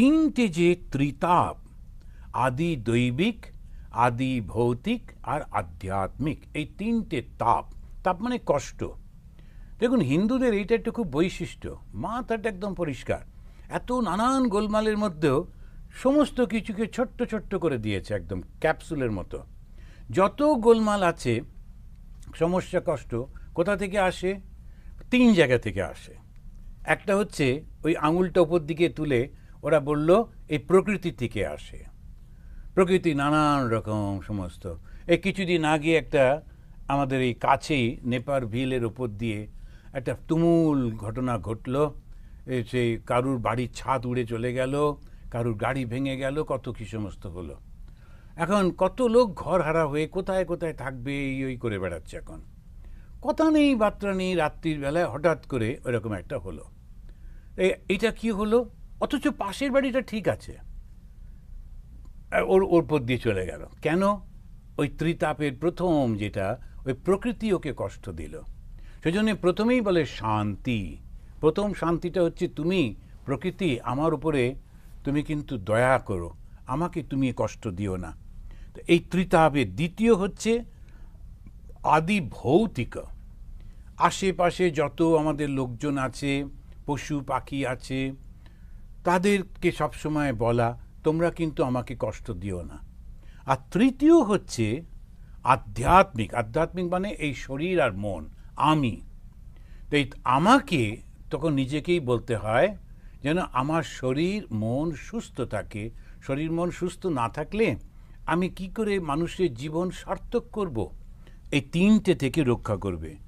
তিনটে যে ত্রিতাপ, আদি দৈবিক, আদি ভৌতিক আর আধ্যাত্মিক, এই তিনটে তাপ তাপ মানে কষ্ট। দেখুন, হিন্দুদের এইটা একটা খুব বৈশিষ্ট্য, মাথাটা একদম পরিষ্কার। এত নানান গোলমালের মধ্যেও সমস্ত কিছুকে ছোট্ট ছোট্ট করে দিয়েছে একদম ক্যাপসুলের মতো। যত গোলমাল আছে, সমস্যা, কষ্ট, কোথা থেকে আসে? তিন জায়গা থেকে আসে। একটা হচ্ছে ওই আঙুলটা ওপর দিকে তুলে ওরা বলল, এই প্রকৃতি থেকে আসে। প্রকৃতি নানান রকম সমস্ত। এই কিছুদিন আগে একটা আমাদের এই কাছেই নেপার ভিলের ওপর দিয়ে একটা তুমুল ঘটনা ঘটলো। সেই কারুর বাড়ির ছাদ উড়ে চলে গেল, কারুর গাড়ি ভেঙে গেল, কত কি সমস্ত হলো। এখন কত লোক ঘর হারা হয়ে কোথায় কোথায় থাকবে, এই ওই করে বেড়াচ্ছে এখন। কথা নেই, বার্তা নেই, রাত্রির বেলায় হঠাৎ করে ওরকম একটা হলো। এটা কি হলো? অথচ পাশের বাড়িটা ঠিক আছে। ওর ওর পর দিয়ে চলে গেল। কেন? ওই ত্রিতাপের প্রথম যেটা, ওই প্রকৃতি ওকে কষ্ট দিল। সেজন্য প্রথমেই বলে শান্তি। প্রথম শান্তিটা হচ্ছে তুমি, প্রকৃতি, আমার উপরে তুমি কিন্তু দয়া করো, আমাকে তুমি কষ্ট দিও না। তো এই ত্রিতাপের দ্বিতীয় হচ্ছে আদি ভৌতিক। আশেপাশে যত আমাদের লোকজন আছে, পশু পাখি আছে তাদেরকে সবসময় বলা, তোমরা কিন্তু আমাকে কষ্ট দিও না। আর তৃতীয় হচ্ছে আধ্যাত্মিক। আধ্যাত্মিক মানে এই শরীর আর মন, আমি। তো আমাকে তখন নিজেকেই বলতে হয় যেন আমার শরীর, মন সুস্থ থাকে। শরীর, মন সুস্থ না থাকলে আমি কি করে মানুষের জীবন সার্থক করব? এই তিনটে থেকে রক্ষা করবে।